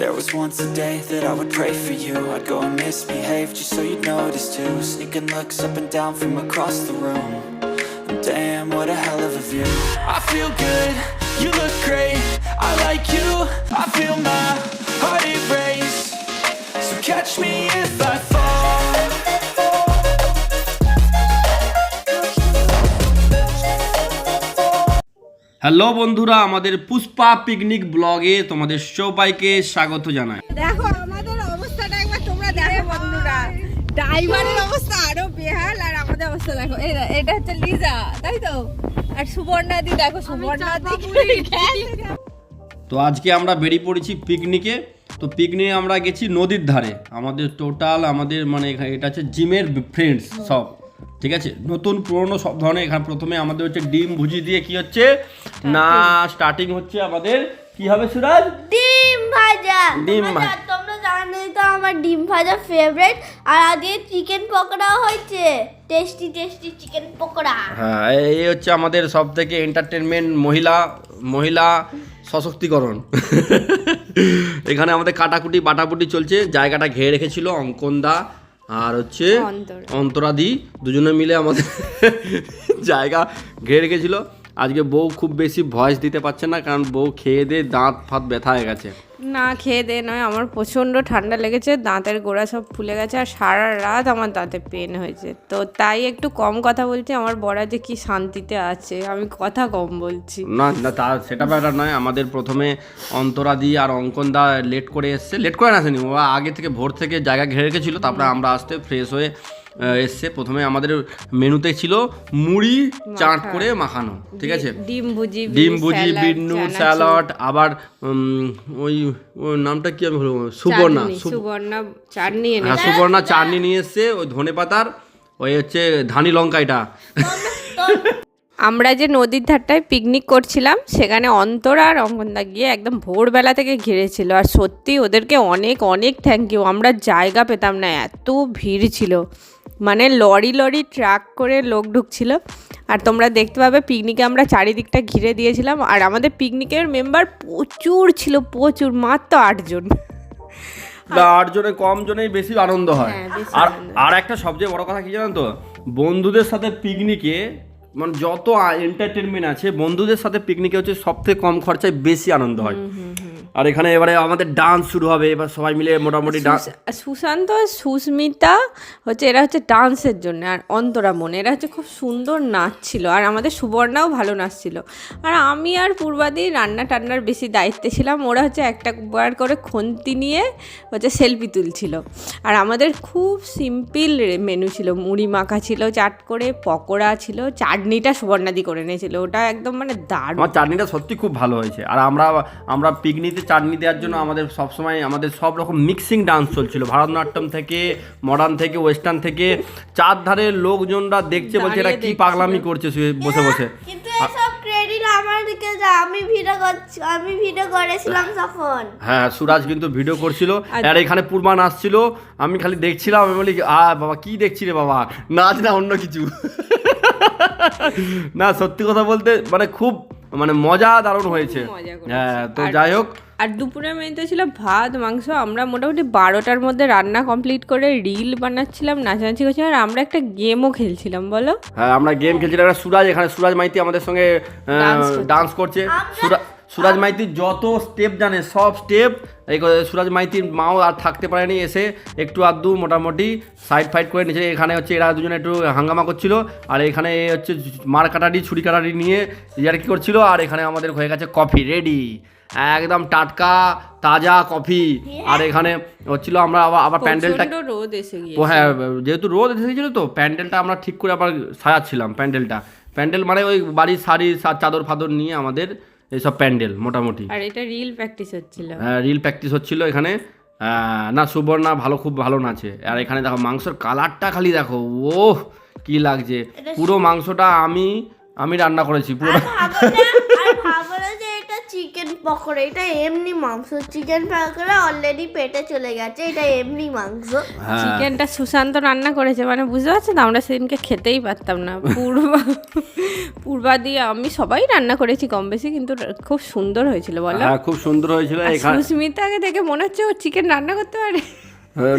There was once a day that I would pray for you. I'd go and misbehave just so you'd notice too. Sneaking looks up and down from across the room. And damn, what a hell of a view. I feel good, you look great. I like you, I feel my heart erase So catch me if I hello বন্ধুরা আমাদের Pushpa picnic ব্লগে তোমাদের সবাইকে স্বাগত জানাই। দেখো আমাদের অবস্থাটা একবার তোমরা দেখো বন্ধুরা। ড্রাইভারের অবস্থা আরও বেহাল আর আমাদের অবস্থা দেখো এটা হচ্ছে লিজা তাই তো? আর সুবর্ণাদি দেখো সুবর্ণাদি। তো আজকে আমরা বেরিয়ে পড়েছি পিকনিকে তো পিকনিকে আমরা গেছি নদীর ধারে। আমাদের টোটাল আমাদের মানে এখানে এটা হচ্ছে জিমের ফ্রেন্ডস সব। ঠিক আছে? নতুন পুরনো সব ধরনের এখানে প্রথমে আমাদের হচ্ছে ডিম ভুজি দিয়ে কি হচ্ছে? না স্টার্টিং হচ্ছে আমাদের কি হবে সুরাজ? ডিম ভাজা। ডিম ভাজা। তোমরা জানোই তো আমার ডিম ভাজা ফেভারিট আর আজকে চিকেন পকোড়া হয়েছে। Tasty tasty chicken pakora. হ্যাঁ এই হচ্ছে আমাদের সব থেকে এন্টারটেনমেন্ট মহিলা মহিলা সশক্তিকরণ। এখানে আমাদের কাটাকুটি বাটাকুটি চলছে। জায়গাটা ঘিরে রেখেছিল অঙ্কনদা। আর হচ্ছে অন্তরাদি দুজনে মিলে আমাদের জায়গা ঘেরে রেখেছিল আজকে বউ খুব বেশি ভয়েস দিতে পারছে না কারণ বউ খেয়ে দিয়ে দাঁত ফাত ব্যথা হয়ে গেছে। না খেয়ে দে নয় আমার প্রচণ্ড ঠান্ডা লেগেছে দাঁতের গোড়া সব ফুলে গেছে আর সারা রাত আমার দাঁতে পেন হয়েছে। তো তাই একটু কম কথা বলছি আমার বড়া যে কি শান্তিতে আছে আমি কথা কম বলছি। না না তা সেটা ব্যাপার নয় আমাদের প্রথমে অন্তরাদি আর অঙ্কন দা লেট করে এসছে। লেট করে আসেনি ও আগে থেকে ভোর থেকে জায়গা ঘেরে রেখেছিল তারপরে আমরা আসতে ফ্রেশ হয়ে এসছে। প্রথমে আমাদের মেনুতে ছিল মুড়ি চাট করে মাখানো ঠিক আছে? ডিম ভুজি ডিম ভুজি বিন্নু স্যালাড আবার ওই নামটা কি আমি বলব সুবর্ণা সুবর্ণা চাটনি হ্যাঁ সুবর্ণা চাটনি নিয়ে এসছে ওই ধনে পাতার ওই হচ্ছে ধানি লঙ্কা এটা। আমরা যে নদীর ধারটায় পিকনিক করছিলাম সেখানে অন্তরা আর অঙ্গনদা গিয়ে একদম ভোরবেলা থেকে ঘিরেছিল। আর সত্যি ওদেরকে অনেক অনেক থ্যাংক ইউ আমরা জায়গা পেতাম না এত ভিড় ছিল। মানে লরি লরি ট্রাক করে লোক ঢুকছিল। আর তোমরা দেখতে পাবে পিকনিকে আমরা চারিদিকটা ঘিরে দিয়েছিলাম। আর আমাদের পিকনিকের মেম্বার প্রচুর ছিল প্রচুর মাত্র আটজন। বা আট জনে কম জনেই বেশি আনন্দ হয়। হ্যাঁ, আর আর একটা সবচেয়ে বড় কথা কি জানেন তো? বন্ধুদের সাথে পিকনিকে মানে যত এন্টারটেনমেন্ট আছে বন্ধুদের সাথে পিকনিকে হচ্ছে সব থেকে কম খরচায় বেশি আনন্দ হয়। আর এখানে এবারে আমাদের ডান্স শুরু হবে এবার সবাই মিলে মোটামুটি ডান্স সুশান্ত সুস্মিতা হচ্ছে এরা হচ্ছে ডান্সের জন্য আর অন্তরা মনে এরা হচ্ছে খুব সুন্দর নাচছিল আর আমাদের সুবর্ণাও ভালো নাচছিল। আর আমি আর পূর্বাদি রান্না টান্নার বেশি দায়িত্বে ছিলাম ওরা হচ্ছে একটা বার করে খন্তি নিয়ে হচ্ছে সেলফি তুলছিল। আর আমাদের খুব সিম্পল মেনু ছিল মুড়ি মাখা ছিল চাট করে পকোড়া ছিল চাটনিটা সুবর্ণাদি করে নিয়েছিল ওটা একদম মানে দারুণ। আমার চাটনিটা সত্যি খুব ভালো হয়েছে। আর আমরা আমরা পিকনিকে চাটনি দেওয়ার জন্য আমাদের সবসময় আমাদের সব রকম মিক্সিং ডান্স চলছিল। ভারতনাট্যম থেকে মডার্ন থেকে ওয়েস্টার্ন থেকে। চার ধারে লোকজনরা দেখছে বলছে এরা কি পাগলামি করছে শুয়ে বসে বসে। কিন্তু এসব ক্রেডিট আমার দিকে যা আমি ভিডিও করছি আমি ভিডিও করেছিলাম তখন। হ্যাঁ সুরাজ কিন্তু ভিডিও করছিল। আর এখানে পূর্বা নাচছিল আমি খালি দেখছিলাম আমি বলি আ বাবা কি দেখছি রে বাবা? নাচ না অন্য কিছু? না সত্যি কথা বলতে মানে খুব মানে মজা দারুণ হয়েছে। হ্যাঁ তো যাই হোক। আর দুপুরের মেনুতে ছিল ভাত মাংস। আমরা মোটামুটি বারোটার মধ্যে রান্না কমপ্লিট করে রিল বানাচ্ছিলাম নাচানাচি করছিলাম আর আমরা একটা গেমও খেলছিলাম বলো? হ্যাঁ আমরা গেম খেলছিলাম সুরাজ এখানে সুরাজ মাইতি আমাদের সঙ্গে ডান্স করছে। সুরা- সুরাজ মাইতি যত স্টেপ জানে সব স্টেপ এই সুরাজ মাইতির মাও আর থাকতে পারেনি এসে একটু আধটু মোটামুটি সাইড ফাইড করে নিচে এখানে হচ্ছে এরা দুজনে একটু হাঙ্গামা করছিল আর এখানে হচ্ছে মার কাটারি ছুরি কাটারি নিয়ে ইয়ার কি করছিল আর এখানে আমাদের হয়ে গেছে কফি রেডি একদম টাটকা তাজা কফি আর এখানে হচ্ছিল আমরা আবার আবার প্যান্ডেলটা রোদ এসে হ্যাঁ যেহেতু রোদ এসেছিল তো প্যান্ডেলটা আমরা ঠিক করে আবার সাজাচ্ছিলাম প্যান্ডেলটা। প্যান্ডেল মানে ওই বাড়ির শাড়ি চাদর ফাদর নিয়ে আমাদের এইসব প্যান্ডেল মোটামুটি। আর এটা রিল প্র্যাকটিস হচ্ছিল। রিল প্র্যাকটিস হচ্ছিল এখানে। আহ, না সুবর্ণা ভালো খুব ভালো নাচে। আর এখানে দেখো মাংসর কালারটা খালি দেখো ও কি লাগছে। পুরো মাংসটা আমি আমি রান্না করেছি পুরো চিকেন পকোড়া এটা এমনি মাংস। চিকেন পকোড়া অলরেডি পেটে চলে গেছে এটা এমনি মাংস। হ্যাঁ। চিকেনটা সুশান্ত রান্না করেছে মানে বুঝতে পারছ তো আমরা সেদিনকে খেতেই পারতাম না। পূর্বা পূর্বা দিয়ে আমি সবাই রান্না করেছি কম বেশি কিন্তু খুব সুন্দর হয়েছিল বলো। হ্যাঁ খুব সুন্দর হয়েছিল এখানে। সুস্মিতাকে দেখে মনে হচ্ছে ও চিকেন রান্না করতে পারে।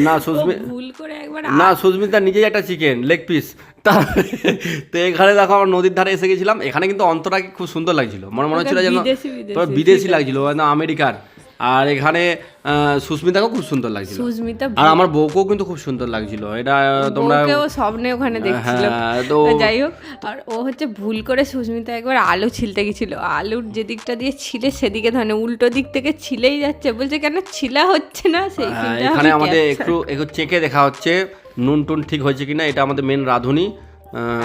না সুস্মিতা ভুল করে একবার না সুস্মিতা নিজেই একটা চিকেন লেগ পিস তা তো এখানে দেখো আমরা নদীর ধারে এসে গেছিলাম। এখানে কিন্তু অন্তরাকে খুব সুন্দর লাগছিল। মনে মনে হচ্ছিল যেন বিদেশি, লাগছিল। আমেরিকার। আর এখানে আহ, সুস্মিতাকেও খুব সুন্দর লাগছিল। সুস্মিতা আর আমার বউকেও কিন্তু খুব সুন্দর লাগছিল। এটা তোমরা স্বপ্নে ওখানে দেখছিল হ্যাঁ, তো যাই হোক আর ও হচ্ছে ভুল করে সুস্মিতা একবার আলু ছিলতে গেছিল। আলুর যে দিকটা দিয়ে ছিলে সেদিকে ধরে উল্টো দিক থেকে ছিলেই যাচ্ছে। বলছে কেন ছিলা হচ্ছে না? সেই হ্যাঁ, এখানে আমাদের একটু একটু চেকে দেখা হচ্ছে। নুন টুন ঠিক হয়েছে কিনা এটা আমাদের মেন রাঁধুনি।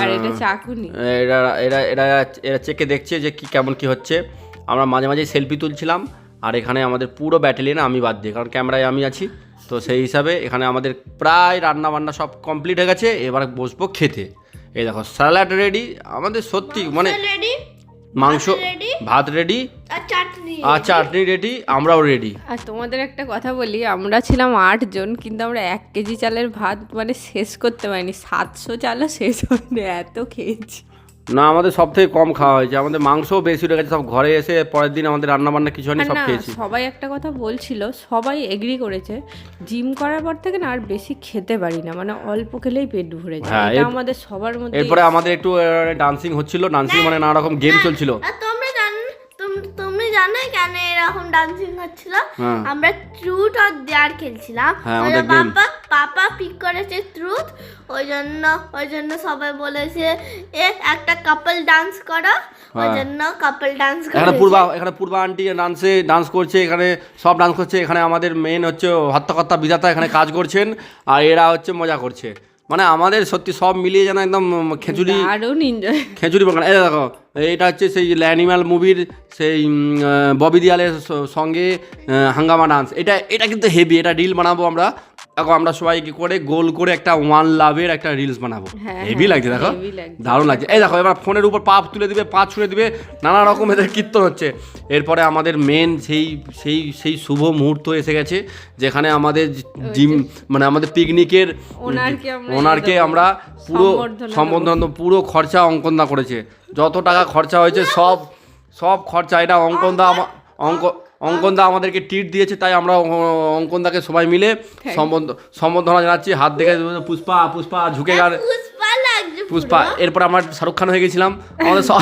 আর এটা চাকুনি। এরা এরা এরা এরা চেকে দেখছে যে কি কেমন কি হচ্ছে। আমরা মাঝে মাঝে সেলফি তুলছিলাম আর এখানে আমাদের পুরো ব্যাটালিয়ন আমি বাদ দিই কারণ ক্যামেরায় আমি আছি তো সেই হিসাবে এখানে আমাদের প্রায় রান্না বান্না সব কমপ্লিট হয়ে গেছে এবার বসবো খেতে। এই দেখো স্যালাড রেডি আমাদের সত্যি মানে মাংস ভাত রেডি আর চাটনি রেডি আমরাও রেডি আর তোমাদের একটা কথা বলি আমরা ছিলাম আটজন কিন্তু আমরা এক কেজি চালের ভাত মানে শেষ করতে পারিনি। সাতশো চালও শেষ হয়নি এত খেয়েছি। না আমাদের সব থেকে কম খাওয়া হয়েছে। আমাদের মাংসও বেশি উঠে গেছে সব ঘরে এসে পরের দিন আমাদের রান্না বান্না কিছু হয়নি সব খেয়েছি। সবাই একটা কথা বলছিল সবাই এগ্রি করেছে জিম করার পর থেকে না আর বেশি খেতে পারি না মানে অল্প খেলেই পেট ভরে যায়। হ্যাঁ, এটা আমাদের সবার মধ্যে এরপরে আমাদের একটু ডান্সিং হচ্ছিল ডান্সিং মানে নানা রকম গেম চলছিল। জান কেন এরকম ডান্সিং হচ্ছিল? হ্যাঁ। আমরা ট্রুথ আর দেয়ার খেলছিলাম। পাপা পাপা পিক করেছে ট্রুথ ওই জন্য ওই জন্য সবাই বলেছে এ একটা কাপল ডান্স করো। ওই। জন্য কাপল ডান্স এখানে পূর্বা এখানে পূর্বা আন্টি ডান্সে ডান্স করছে এখানে সব ডান্স করছে। এখানে আমাদের মেন হচ্ছে হত্যাকর্তা বিধাতা এখানে কাজ করছেন আর এরা হচ্ছে মজা করছে। মানে আমাদের সত্যি সব মিলিয়ে যেন একদম খেঁচুড়ি খেঁচুড়ি বাগান এই দেখো এটা হচ্ছে সেই অ্যানিম্যাল মুভির সেই ববি দিয়ালের সঙ্গে হাঙ্গামা ডান্স এটা এটা কিন্তু হেভি এটা রিল বানাবো আমরা। দেখো আমরা সবাই কি করে গোল করে একটা ওয়ান লাভের একটা রিলস বানাবো। হ্যাঁ, হেভি হ্যাঁ, লাগছে দেখো? দারুণ লাগছে। এই দেখো এবার ফোনের উপর পা তুলে দিবে পা ছুঁড়ে দিবে নানা রকম এদের কীর্তন হচ্ছে। এরপরে আমাদের মেন সেই সেই সেই শুভ মুহূর্ত এসে গেছে যেখানে আমাদের জিম মানে আমাদের পিকনিকের ওনারকে আমরা পুরো সম্বর্ধনা। পুরো খরচা অঙ্কনদা করেছে। যত টাকা খরচা হয়েছে সব সব খরচা এটা অঙ্কনদা অঙ্ক অঙ্কনদা আমাদেরকে টিট দিয়েছে তাই আমরা অঙ্কনদাকে সবাই মিলে সম্বন্ধ সম্বর্ধনা জানাচ্ছি। হাত দেখে পুষ্পা পুষ্পা ঝুঁকে গান পুষ্পা এরপর আমার শাহরুখ খান হয়ে গেছিলাম। আমাদের সব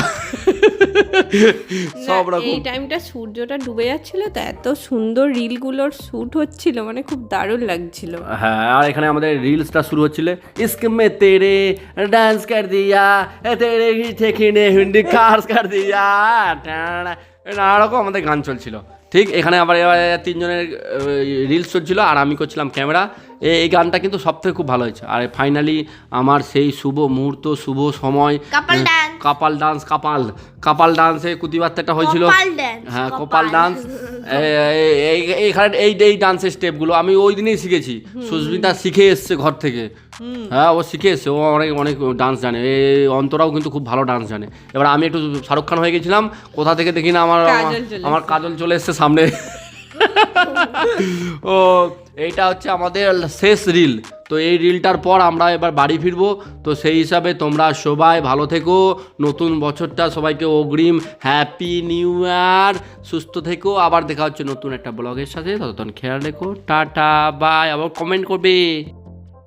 সব রকম। এই টাইমটা সূর্যটা ডুবে যাচ্ছিল তো এত সুন্দর রিলগুলোর শ্যুট হচ্ছিল মানে খুব দারুণ লাগছিল। হ্যাঁ আর এখানে আমাদের রিলসটা শুরু হচ্ছিল। ইস্ক মে তেরে ডান্স কর দিয়া এ তেরে হি ঠেকিনে হুন্ডি কার্স কর দিয়া টানা নানা রকম আমাদের গান চলছিল। ঠিক এখানে আবার এবার তিনজনের রিলস চলছিল আর আমি করছিলাম ক্যামেরা এই গানটা কিন্তু সব থেকে খুব ভালো হয়েছে। আর ফাইনালি আমার সেই শুভ মুহূর্ত শুভ সময় কাপাল ডান্স কাপাল কাপাল। ডান্সে কুতিবার্তাটা হয়েছিল। হ্যাঁ কপাল। কপাল ডান্স এইখানে এই এই ডান্সের স্টেপগুলো আমি ওই দিনেই শিখেছি। সুস্মিতা শিখে এসছে ঘর থেকে। হ্যাঁ ও শিখে এসছে। ও অনেক অনেক ডান্স জানে। এই অন্তরাও কিন্তু খুব ভালো ডান্স জানে। এবার আমি একটু শাহরুখ খান হয়ে গেছিলাম। কোথা থেকে দেখি না আমার আমার কাজল চলে এসছে সামনে। ও এইটা হচ্ছে আমাদের শেষ রিল তো এই রিলটার পর আমরা এবার বাড়ি ফিরবো। তো সেই হিসাবে তোমরা সবাই ভালো থেকো। নতুন বছরটা সবাইকে অগ্রিম। হ্যাপি নিউ ইয়ার সুস্থ থেকো। আবার দেখা হচ্ছে নতুন একটা ব্লগের সাথে। ততক্ষণ খেয়াল রেখো। টাটা বাই আবার কমেন্ট করবে।